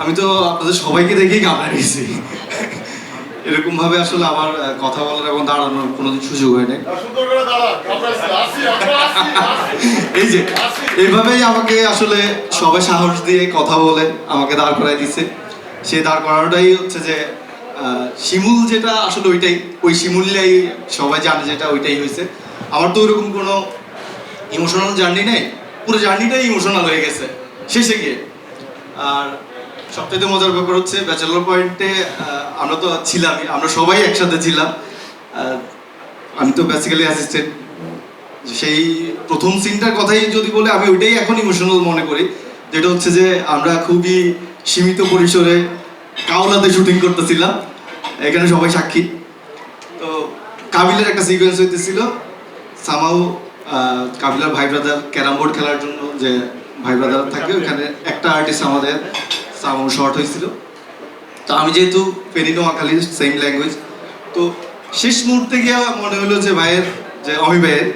আমি তো আপনাদের সবাইকে দেখেই ঘাবড়ে গেছি এরকম ভাবে আসলে আমার কথা বলার এবং দাঁড়ানোর কোনো সুযোগ হয় নাই। এই যে এইভাবেই আমাকে আসলে সবাই সাহস দিয়ে কথা বলে, আমাকে দাঁড় করাই দিছে। সেই দাঁড় করানোটাই হচ্ছে যে শিমুল যেটা আসলে ওইটাই, ওই শিমুলটাই সবাই জানে যেটা ওইটাই হয়েছে। আমার তো ওইরকম কোনো ইমোশনাল জার্নি নেই। পুরো জার্নিটাই ইমোশনাল হয়ে গেছে, শেষে গিয়ে। আর সবথেকে মজার ব্যাপার হচ্ছে ব্যাচেলর পয়েন্টে আমরা তো ছিলামই আমরা সবাই একসাথে ছিলাম। আমি তো বেসিক্যালি অ্যাসিস্ট্যান্ট সেই প্রথম সিনটার কথাই যদি বলে আমি ওইটাই এখন ইমোশনাল মনে করি। যেটা হচ্ছে যে আমরা খুবই সীমিত পরিসরে কাওলাতে শুটিং করতেছিলাম। এখানে সবাই সাক্ষী। তো কাবিলের একটা সিকোয়েন্স হইতেছিল। সামাও কাবিলার ভাই ব্রাদার ক্যারাম বোর্ড খেলার জন্য যে ভাই ব্রাদার থাকে ওখানে একটা আর্টিস্ট আমাদের সামাও শর্ট হয়েছিল। তো আমি যেহেতু ফেরি নোয়াখালী সেম ল্যাঙ্গুয়েজ তো শেষ মুহূর্তে গিয়ে মনে হলো যে ভাইয়ের, যে অমি ভাইয়ের